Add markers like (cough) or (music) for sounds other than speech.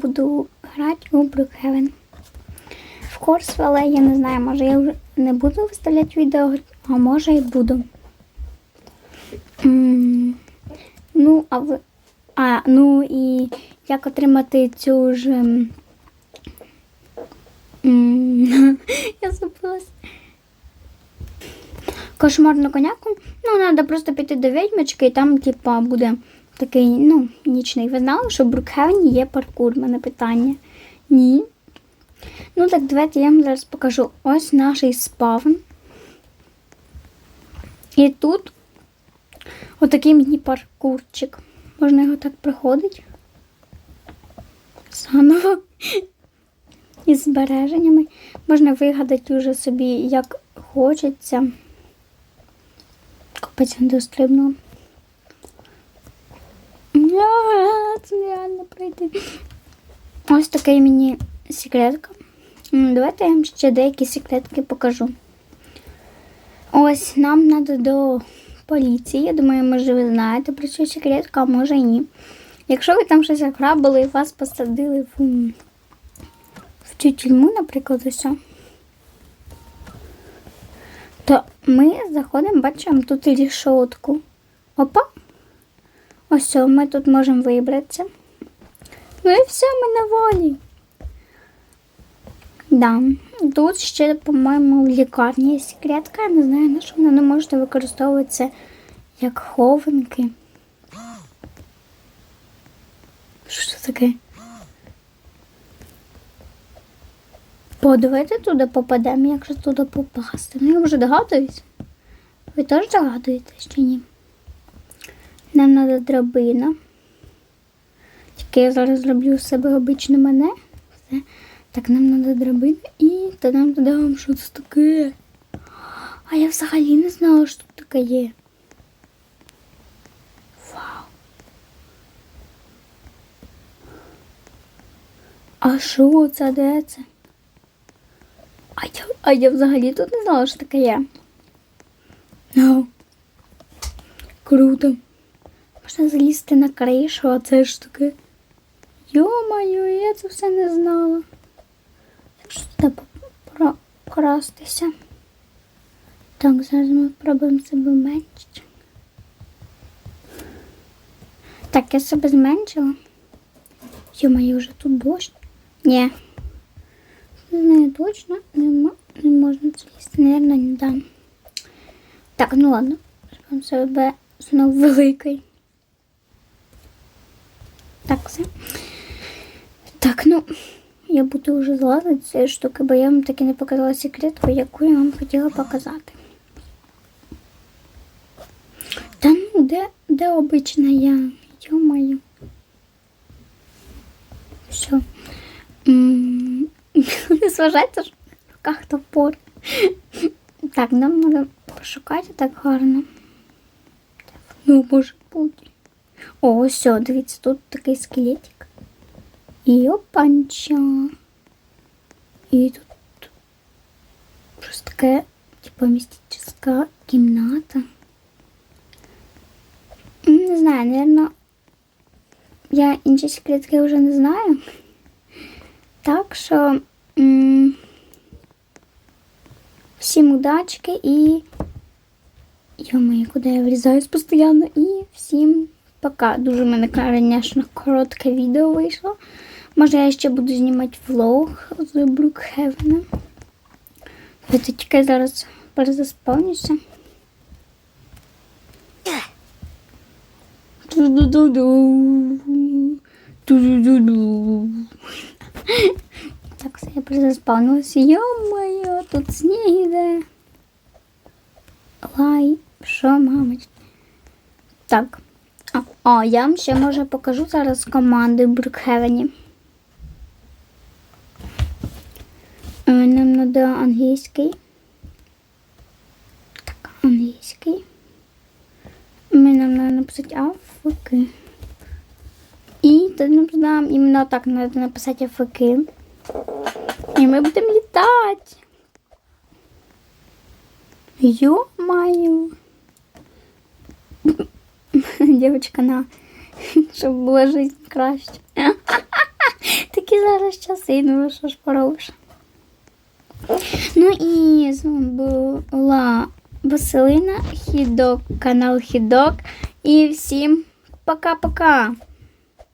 буду грати у Brookhaven. В курс, але я не знаю, може я не буду виставляти відео, а може і буду. М, Ну, а ви. А, ну і як отримати цю ж. (laughs) Я забулась. Кошмарну коняку. Ну, треба просто піти до відьмочки, і там, типа, буде такий, ну, нічний. Ви знали, що в Брукхевені є паркур? У мене питання. Ні. Ну так, давайте я вам зараз покажу. Ось наш спавн. І тут отакий міні-паркурчик. Можна його так проходити. Заново. Із збереженнями. Можна вигадати уже собі, як хочеться. Купець дострибнула. Це нереально пройти. Ось такий мені секретка. Давайте я вам ще деякі секретки покажу. Ось нам треба до поліції. Я думаю, може ви знаєте про цю секретку, а може і ні. Якщо ви там щось ограбили і вас посадили в, в цю тюрму, наприклад, ось. То ми заходимо, бачимо тут рішотку. Опа. Ось ми тут можемо вибратися. Ну і все, ми на волі. Да. Тут ще, по-моєму, в лікарні є секретка. Я не знаю, на що вона не можете використовувати це як хованки. Що це таке? Бо туди попадемо, як же туди попасти. Ну, я вже догадуюсь. Ви теж догадуєтесь чи ні? Нам треба драбина. Тільки я зараз зроблю з себе обичне мене. Все. Так, нам треба драбина і та нам додам, що це таке. А я взагалі не знала, що тут таке є. Вау. А що це? Де це? А я, а я взагалі тут не знала, що таке є. Ну. Круто. Можна залізти на кришу, а це ж таке. Йо-моє, я це все не знала. Так що треба прокрастися. Так, зараз ми спробуємо себе зменшити. Так, я себе зменшила. Йо-моє, вже тут дощ. Ні. Не знаю точно, не, не можна залізти, наверное, не дам. Так, ну ладно. Зробимо себе знову великий. Так, все. Так, ну, я буду вже злазити цієї штуки, бо я вам таки не показала секретку, яку я вам хотіла показати. Та ну, де, де обична я? Йо-моє. Все. (laughs) Не зважайте, що в руках топор. Так, нам треба пошукати так гарно. Ну, може бути. О, ось, все, дивіться, тут такий скелетик. І опанча. І тут щось таке, типу, містична кімната. М, Не знаю, наверное, я інші секретки вже не знаю. Так що м, всім удачки і. Йо-моє, куди я врізаюсь постійно. І всім пока. Дуже в мене, звісно, коротке відео вийшло. Може, я ще буду знімати влог з Брукхевена. Я тільки зараз перезаспавнюся. Так, все, я перезаспавнилася. Йо-моє, тут сніг іде. Лай, що, мамочка? Так. А, я вам ще може покажу зараз команди в Брукхевені. Е, Нам треба англійський. Так, англійський. Ми нам треба написати афики. І тоді нам треба іменно так треба написати афики. І ми будемо літати. Ё-моё. Девочка на, (laughs) щоб була жизнь краще. (laughs) Такі зараз часи, ну що ж поробиш. Ну і з вами була Василина, Хідок, канал Хідок. І всім пока-пока.